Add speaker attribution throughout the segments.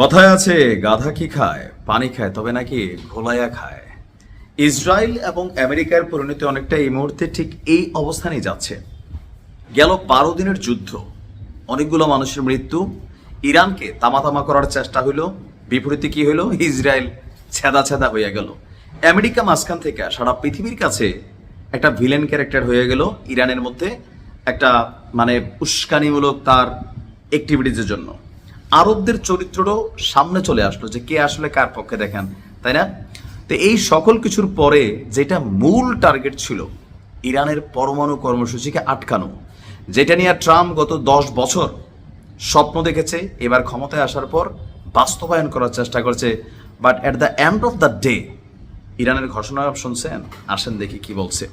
Speaker 1: কথায় আছে, গাধা কি খায়? পানি খায়, তবে নাকি ঘোলাইয়া খায়? ইসরায়েল এবং আমেরিকার পরিণতি অনেকটা এই মুহূর্তে ঠিক এই অবস্থানেই যাচ্ছে। গেল বারো দিনের যুদ্ধ। অনেকগুলো মানুষের মৃত্যু। ইরানকে তামাতামা করার চেষ্টা হইল। বিপরীতে কি হইল? ইসরায়েল ছেদা ছেদা হয়ে গেল। আমেরিকা মাঝখান থেকে সারা পৃথিবীর কাছে একটা ভিলেন ক্যারেক্টার হয়ে গেল ইরানের মধ্যে। একটা মানে উস্কানিমূলক তার অ্যাক্টিভিটিজের জন্য। আরবদের চরিত্রটাও সামনে চলে আসলো যে কে আসলে কার পক্ষে দেখেন, তাই না? তো এই সকল কিছুর পরে যেটা মূল টার্গেট ছিল, ইরানের পরমাণু কর্মসূচিকে আটকানো, যেটা নিয়ে ট্রাম্প গত দশ বছর স্বপ্ন দেখেছে, এবার ক্ষমতায় আসার পর বাস্তবায়ন করার চেষ্টা করছে। But at the end of the day ইরানের ঘোষণা শুনছেন, আসেন দেখি কি বলছে।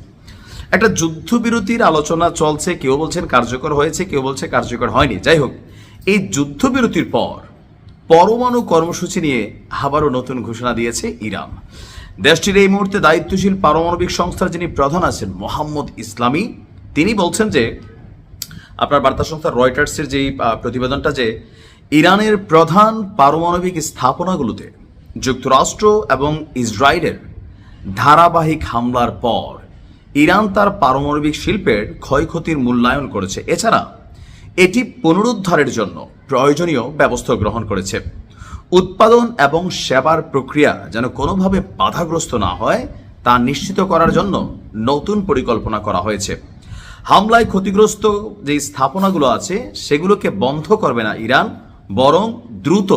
Speaker 1: একটা যুদ্ধবিরতির আলোচনা চলছে, কেউ বলছেন কার্যকর হয়েছে, কেউ বলছে কার্যকর হয়নি। যাই হোক এই যুদ্ধবিরতির পর পরমাণু কর্মসূচি নিয়ে আবারও নতুন ঘোষণা দিয়েছে ইরান। দেশটির এই মুহূর্তে দায়িত্বশীল পারমাণবিক সংস্থার যিনি প্রধান আছেন, মোহাম্মদ ইসলামী, তিনি বলছেন যে, আপনার বার্তা সংস্থা রয়টার্সের যেই প্রতিবেদনটা যে, ইরানের প্রধান পারমাণবিক স্থাপনাগুলোতে যুক্তরাষ্ট্র এবং ইসরায়েলের ধারাবাহিক হামলার পর ইরান তার পারমাণবিক শিল্পের ক্ষয়ক্ষতির মূল্যায়ন করেছে। এছাড়া এটি পুনরুদ্ধারের জন্য প্রয়োজনীয় ব্যবস্থা গ্রহণ করেছে। উৎপাদন এবং সেবার প্রক্রিয়া যেন কোনোভাবে বাধাগ্রস্ত না হয়, তা নিশ্চিত করার জন্য নতুন পরিকল্পনা করা হয়েছে। হামলায় ক্ষতিগ্রস্ত যে স্থাপনাগুলো আছে, সেগুলোকে বন্ধ করবে না ইরান, বরং দ্রুত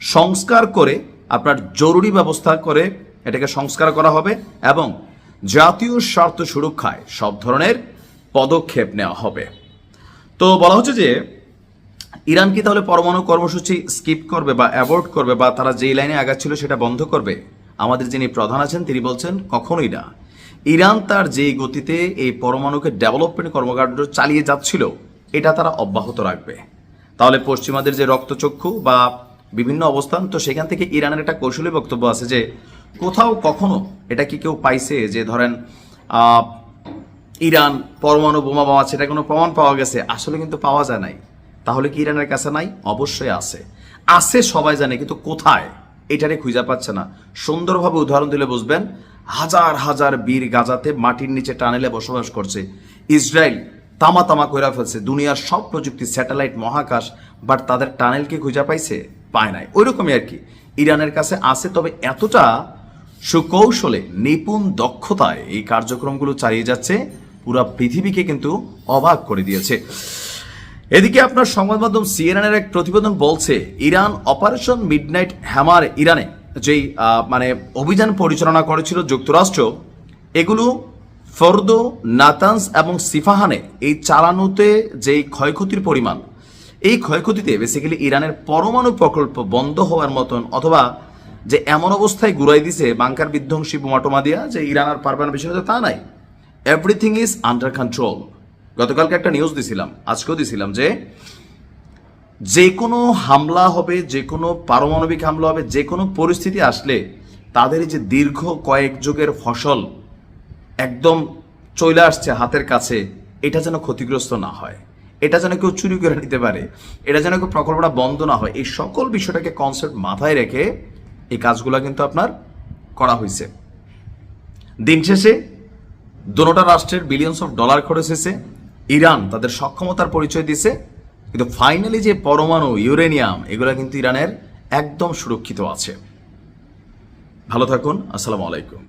Speaker 1: সংস্কার করে আপনার জরুরি ব্যবস্থা করে এটাকে সংস্কার করা হবে এবং জাতীয় স্বার্থ সুরক্ষায় সব ধরনের পদক্ষেপ নেওয়া হবে। তো বলা হচ্ছে যে ইরান কি তাহলে পরমাণু কর্মসূচি স্কিপ করবে বা অ্যাভয়েড করবে বা তারা যেই লাইনে আগাচ্ছিল সেটা বন্ধ করবে? আমাদের যিনি প্রধান আছেন, তিনি বলছেন কখনোই না। ইরান তার যেই গতিতে এই পরমাণুকে ডেভেলপমেন্ট কর্মকাণ্ড চালিয়ে যাচ্ছিল, এটা তারা অব্যাহত রাখবে। তাহলে পশ্চিমাদের যে রক্তচক্ষু বা বিভিন্ন অবস্থান, তো সেখান থেকে ইরানের একটা কৌশলী বক্তব্য আছে যে কোথাও কখনো এটা কি কেউ পাইছে যে ধরেন ইরান পরমাণু বোমা বামাচ্ছে সেটা কোনো প্রমাণ পাওয়া গেছে। আসলে কিন্তু পাওয়া যায় নাই। তাহলে কি ইরানের কাছে নাই? অবশ্যই আছে। আছে, সবাই জানে, কিন্তু কোথায়? এটারে খুঁজে পাচ্ছে না। সুন্দরভাবে উদাহরণ দিলে বুঝবেন, হাজার হাজার বীর গাজাতে মাটির নিচে টানেলে বসবাস করছে। ইসরায়েল তামা তামা কইরা ফেলছে, দুনিয়ার সব প্রযুক্তি, স্যাটেলাইট, মহাকাশ, বাট তাদের টানেলকে খুঁজে পাইছে? পায় নাই। ওইরকমই আর কি। ইরানের কাছে আছে, তবে এতটা সুকৌশলে, নিপুণ দক্ষতায় এই কার্যক্রমগুলো চালিয়ে যাচ্ছে। পুরো পৃথিবীকে কিন্তু অবাক করে দিয়েছে। এদিকে আপনার সংবাদ মাধ্যম সিএনএনের এক প্রতিবেদন বলছে, ইরান অপারেশন মিডনাইট হ্যামার ইরানে যেই মানে অভিযান পরিচালনা করেছিল যুক্তরাষ্ট্র, এগুলো ফর্দো, নাতান্স এবং সিফাহানে এই চালানোতে যেই ক্ষয়ক্ষতির পরিমাণ, এই ক্ষয়ক্ষতিতে বেসিক্যালি ইরানের পরমাণু প্রকল্প বন্ধ হওয়ার মতন অথবা যে এমন অবস্থায় ঘুরাই দিছে বাংকার বিধ্বংসী বোমাটোমা দিয়া যে ইরান আর পারবে না বিষয়টা তা নাই। এভরিথিং ইজ আন্ডার কন্ট্রোল গতকালকে একটা নিউজ দিছিলাম, আজকেও দিছিলাম যে যে কোনো হামলা হবে যে কোনো পারমাণবিক হামলা হবে যে কোনো পরিস্থিতি আসলে তাদের যে দীর্ঘ কয়েক যুগের ফসল একদম চলে আসছে হাতের কাছে, এটা যেন ক্ষতিগ্রস্ত না হয়। এটা যেন কেউ চুরি করে নিতে পারে, এটা যেন কেউ প্রকল্পটা বন্ধ না হয়, এই সকল বিষয়টাকে কনসেপ্ট মাথায় রেখে এই কাজগুলো কিন্তু আপনার করা হয়েছে দিন শেষে দোনোটা রাষ্ট্রের বিলিয়নস অফ ডলার খরচ হয়েছে। ইরান তাদের সক্ষমতার পরিচয় দিছে কিন্তু ফাইনালি যে পরমাণু ইউরেনিয়াম এগুলো কিন্তু ইরানের একদম সুরক্ষিত আছে। ভালো থাকুন, আসসালামু আলাইকুম।